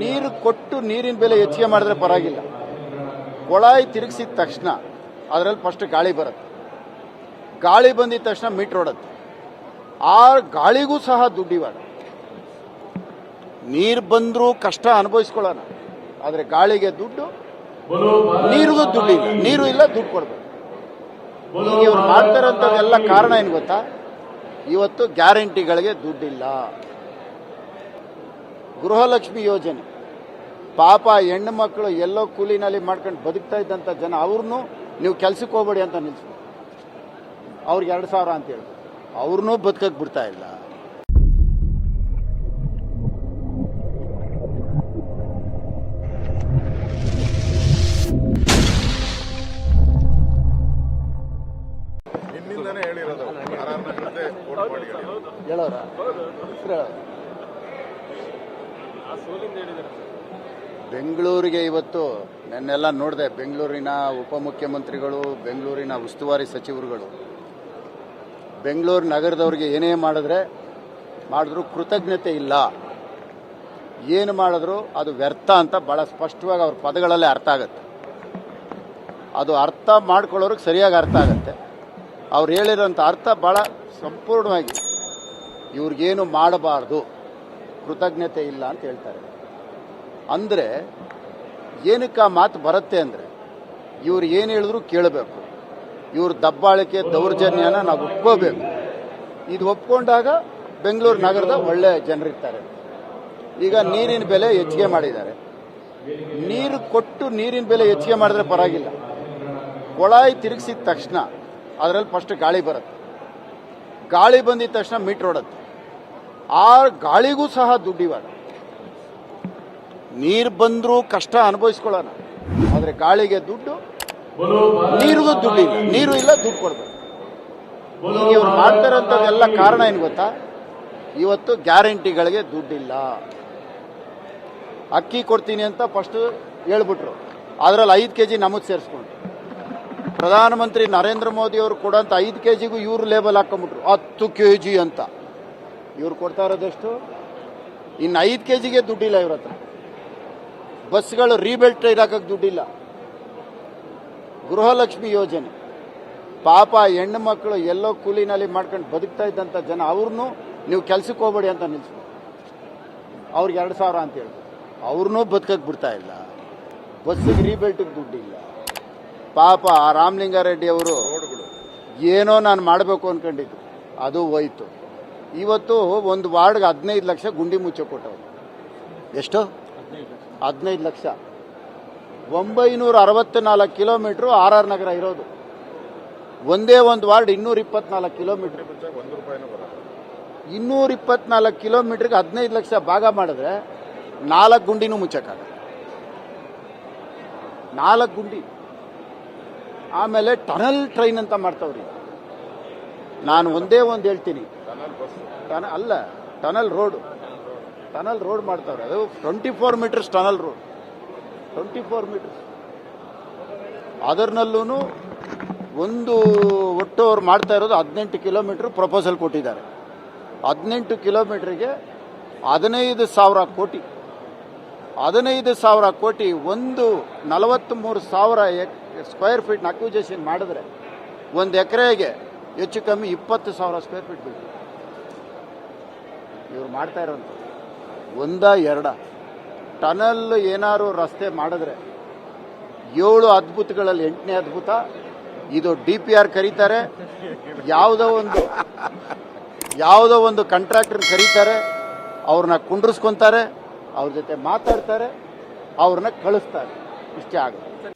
ನೀರು ಕೊಟ್ಟು ನೀರಿನ ಬೆಲೆ ಹೆಚ್ಚಿಗೆ ಮಾಡಿದ್ರೆ ಪರವಾಗಿಲ್ಲ. ಕೊಳಾಯಿ ತಿರುಗಿಸಿದ ತಕ್ಷಣ ಅದರಲ್ಲಿ ಫಸ್ಟ್ ಗಾಳಿ ಬರುತ್ತೆ. ಗಾಳಿ ಬಂದಿದ ತಕ್ಷಣ ಮೀಟ್ರ್ ಓಡುತ್ತೆ ಆ ಗಾಳಿಗೂ ಸಹ ದುಡ್ಡು ಇವಾಗ ನೀರು ಬಂದರೂ ಕಷ್ಟ ಅನುಭವಿಸ್ಕೊಳ್ಳೋಣ. ಆದರೆ ಗಾಳಿಗೆ ದುಡ್ಡು, ನೀರಿಗೂ ದುಡ್ಡು ಇಲ್ಲ ನೀರು ಇಲ್ಲ, ದುಡ್ಡು ಕೊಡ್ಬೇಕು. ಈಗ ಇವ್ರು ಮಾಡ್ತಾರಂಥದ್ದೆಲ್ಲ ಕಾರಣ ಏನು ಗೊತ್ತಾ? ಇವತ್ತು ಗ್ಯಾರಂಟಿಗಳಿಗೆ ದುಡ್ಡಿಲ್ಲ. ಗೃಹಲಕ್ಷ್ಮಿ ಯೋಜನೆ. ಪಾಪ ಹೆಣ್ಣು ಮಕ್ಕಳು ಎಲ್ಲೋ ಕೂಲಿನಲ್ಲಿ ಮಾಡ್ಕೊಂಡು ಬದುಕ್ತಾ ಇದ್ದಂಥ ಜನ ಅವ್ರನ್ನೂ ನೀವು ಕೆಲ್ಸಕ್ಕೆ ಹೋಗ್ಬೇಡಿ ಅಂತ ನಿಲ್ಸ್ಬೇಕು. ಅವ್ರಿಗೆ ಎರಡು ಸಾವಿರ ಅಂತ ಹೇಳಿ ಅವ್ರನ್ನೂ ಬದುಕಕ್ಕೆ ಬಿಡ್ತಾ ಇಲ್ಲ. ನಿನ್ನಿಂದನೇ ಹೇಳಿರೋದು ಆರ್ ಆರ್ ನಗರದ್ದೇ ಓಟ್ ಮಾಡಿ ಹೇಳಿ. ಹೇಳೋರ ಹೆಸ್ರು ಹೇಳೋರ ಬೆಂಗಳೂರಿಗೆ ಇವತ್ತು ನೆನ್ನೆಲ್ಲ ನೋಡಿದೆ, ಬೆಂಗಳೂರಿನ ಉಪಮುಖ್ಯಮಂತ್ರಿಗಳು, ಬೆಂಗಳೂರಿನ ಉಸ್ತುವಾರಿ ಸಚಿವರುಗಳು. ಬೆಂಗಳೂರು ನಗರದವ್ರಿಗೆ ಏನೇ ಮಾಡಿದ್ರೆ, ಮಾಡಿದ್ರು ಕೃತಜ್ಞತೆ ಇಲ್ಲ. ಏನು ಮಾಡಿದ್ರು ಅದು ವ್ಯರ್ಥ ಅಂತ ಭಾಳ ಸ್ಪಷ್ಟವಾಗಿ ಅವ್ರ ಪದಗಳಲ್ಲೇ ಅರ್ಥ ಆಗುತ್ತೆ. ಅದು ಅರ್ಥ ಮಾಡ್ಕೊಳ್ಳೋರಿಗೆ ಸರಿಯಾಗಿ ಅರ್ಥ ಆಗುತ್ತೆ. ಅವ್ರು ಹೇಳಿರೋಂಥ ಅರ್ಥ ಭಾಳ ಸಂಪೂರ್ಣವಾಗಿ ಇವ್ರಿಗೇನು ಮಾಡಬಾರ್ದು. ಕೃತಜ್ಞತೆ ಇಲ್ಲ ಅಂತ ಹೇಳ್ತಾರೆ. ಅಂದರೆ ಏನಕ್ಕೆ ಆ ಮಾತು ಬರುತ್ತೆ ಅಂದರೆ ಇವ್ರು ಏನು ಹೇಳಿದ್ರು ಕೇಳಬೇಕು. ಇವ್ರ ದಬ್ಬಾಳಿಕೆ ದೌರ್ಜನ್ಯನ ನಾವು ಒಪ್ಕೋಬೇಕು. ಇದು ಒಪ್ಕೊಂಡಾಗ ಬೆಂಗಳೂರು ನಗರದ ಒಳ್ಳೆ ಜನರಿರ್ತಾರೆ. ಈಗ ನೀರಿನ ಬೆಲೆ ಹೆಚ್ಚಿಗೆ ಮಾಡಿದ್ದಾರೆ. ನೀರು ಕೊಟ್ಟು ನೀರಿನ ಬೆಲೆ ಹೆಚ್ಚಿಗೆ ಮಾಡಿದ್ರೆ ಪರವಾಗಿಲ್ಲ. ಕೊಳಾಯಿ ತಿರುಗಿಸಿದ ತಕ್ಷಣ ಅದರಲ್ಲಿ ಫಸ್ಟ್ ಗಾಳಿ ಬರುತ್ತೆ. ಗಾಳಿ ಬಂದಿದ ತಕ್ಷಣ ಮೀಟ್ರ್ ಓಡುತ್ತೆ. ಆ ಗಾಳಿಗೂ ಸಹ ದುಡ್ಡಿವಾಗ. ನೀರು ಬಂದರೂ ಕಷ್ಟ ಅನುಭವಿಸ್ಕೊಳ್ಳೋಣ. ಆದರೆ ಗಾಳಿಗೆ ದುಡ್ಡು, ನೀರಿಗೂ ದುಡ್ಡಿಲ್ಲ. ನೀರು ಇಲ್ಲ, ದುಡ್ಡು ಕೊಡ್ಬೇಕು. ಈಗ ಇವ್ರು ಮಾಡ್ತಾರಂಥದ್ದೆಲ್ಲ ಕಾರಣ ಏನು ಗೊತ್ತಾ? ಇವತ್ತು ಗ್ಯಾರಂಟಿಗಳಿಗೆ ದುಡ್ಡಿಲ್ಲ. ಅಕ್ಕಿ ಕೊಡ್ತೀನಿ ಅಂತ ಫಸ್ಟ್ ಹೇಳ್ಬಿಟ್ರು. ಅದರಲ್ಲಿ ಐದು ಕೆ ಜಿ ನಮಗೆ ಸೇರಿಸ್ಕೊಂಡು ಪ್ರಧಾನಮಂತ್ರಿ ನರೇಂದ್ರ ಮೋದಿ ಅವರು ಕೊಡೋಂಥ ಐದು ಕೆ ಜಿಗೂ ಇವ್ರು ಲೇಬಲ್ ಹಾಕೊಂಬಿಟ್ರು ಹತ್ತು ಕೆ ಜಿ ಅಂತ. ಇವ್ರು ಕೊಡ್ತಾ ಇರೋದಷ್ಟು? ಇನ್ನು ಐದು ಕೆ ಜಿಗೆ ದುಡ್ಡಿಲ್ಲ ಇವ್ರ ಹತ್ರ. ಬಸ್ಗಳು ರೀಬೆಲ್ಟ್ ಟೈರ್ ಹಾಕಕ್ಕೆ ದುಡ್ಡಿಲ್ಲ. ಗೃಹಲಕ್ಷ್ಮಿ ಯೋಜನೆ. ಪಾಪ ಹೆಣ್ಣು ಮಕ್ಕಳು ಎಲ್ಲೋ ಕೂಲಿನಲ್ಲಿ ಮಾಡ್ಕೊಂಡು ಬದುಕ್ತಾ ಇದ್ದಂಥ ಜನ ಅವ್ರನ್ನೂ ನೀವು ಕೆಲ್ಸಕ್ಕೆ ಹೋಗ್ಬೇಡಿ ಅಂತ ನಿಲ್ಸ್ಬೋದು ಅವ್ರಿಗೆ ಎರಡು ಸಾವಿರ ಅಂತ ಹೇಳಿ ಅವ್ರನ್ನೂ ಬದುಕಕ್ಕೆ ಬಿಡ್ತಾ ಇಲ್ಲ. ಬಸ್ಸಿಗೆ ರೀಬೆಲ್ಟಿಗೆ ದುಡ್ಡಿಲ್ಲ. ಪಾಪ ಆ ರಾಮಲಿಂಗಾರೆಡ್ಡಿ ಅವರು ಏನೋ ನಾನು ಮಾಡಬೇಕು ಅನ್ಕೊಂಡಿದ್ದು. ಅದು ಹೋಯ್ತು. ಇವತ್ತು ಒಂದು ವಾರ್ಡ್ಗೆ ಹದಿನೈದು ಲಕ್ಷ ಗುಂಡಿ ಮುಚ್ಚೆ ಕೊಟ್ಟವರು. ಎಷ್ಟು? ಹದಿನೈದು ಲಕ್ಷ. ಒಂಬೈನೂರ ಅರವತ್ನಾಲ್ಕು ಕಿಲೋಮೀಟ್ರು ಆರ್ ಆರ್ ನಗರ ಇರೋದು. ಒಂದೇ ಒಂದು ವಾರ್ಡ್ ಇನ್ನೂರ ಇಪ್ಪತ್ನಾಲ್ಕು ಕಿಲೋಮೀಟ್ರ್. ಇನ್ನೂರ ಇಪ್ಪತ್ನಾಲ್ಕು ಕಿಲೋಮೀಟ್ರಿಗೆ ಹದಿನೈದು ಲಕ್ಷ ಭಾಗ ಮಾಡಿದ್ರೆ ನಾಲ್ಕು ಗುಂಡಿನೂ ಮುಚ್ಚಕ್ಕಾಗ ನಾಲ್ಕು ಗುಂಡಿ. ಆಮೇಲೆ ಟನಲ್ ಟ್ರೈನ್ ಅಂತ ಮಾಡ್ತಾವ್ರಿ ನಾನು ಒಂದೇ ಒಂದು ಹೇಳ್ತೀನಿ. ಟನ ಅಲ್ಲ ಟನಲ್ ರೋಡ್ ಟನಲ್ ರೋಡ್ ಮಾಡ್ತಾವ್ರೆ. ಅದು twenty four meters tunnel road twenty four meters ಅದರ್ನಲ್ಲೂ ಒಂದು ಒಟ್ಟು ಅವ್ರು ಮಾಡ್ತಾ ಇರೋದು ಹದಿನೆಂಟು ಕಿಲೋಮೀಟ್ರ್ ಪ್ರಪೋಸಲ್ ಕೊಟ್ಟಿದ್ದಾರೆ. ಹದಿನೆಂಟು ಕಿಲೋಮೀಟ್ರಿಗೆ ಹದಿನೈದು ಸಾವಿರ ಕೋಟಿ. ಹದಿನೈದು ಸಾವಿರ ಕೋಟಿ ಒಂದು ನಲವತ್ತ್ಮೂರು ಸಾವಿರ ಎಕ್ ಸ್ಕ್ವೇರ್ ಫೀಟ್ನ ಅಕ್ವಿಜೇಷನ್ ಮಾಡಿದ್ರೆ ಒಂದು ಎಕರೆಗೆ ಹೆಚ್ಚು ಕಮ್ಮಿ ಇಪ್ಪತ್ತು ಸಾವಿರ ಸ್ಕ್ವೇರ್ ಫೀಟ್ ಬೇಕು. ಇವ್ರು ಮಾಡ್ತಾ ಇರೋಂಥ ಒಂದ, ಎರಡ. ಟನಲ್ ಏನಾದ್ರು ರಸ್ತೆ ಮಾಡಿದ್ರೆ ಏಳು ಅದ್ಭುತಗಳಲ್ಲಿ ಎಂಟನೇ ಅದ್ಭುತ. ಇದು ಡಿ ಪಿ ಆರ್ ಕರೀತಾರೆ. ಯಾವುದೋ ಒಂದು ಯಾವುದೋ ಒಂದು ಕಾಂಟ್ರಾಕ್ಟರ್ ಕರೀತಾರೆ. ಅವ್ರನ್ನ ಕುಂಡ್ರಿಸ್ಕೊತಾರೆ. ಅವ್ರ ಜೊತೆ ಮಾತಾಡ್ತಾರೆ. ಅವ್ರನ್ನ ಕಳಿಸ್ತಾರೆ. ಇಷ್ಟೇ ಆಗುತ್ತೆ.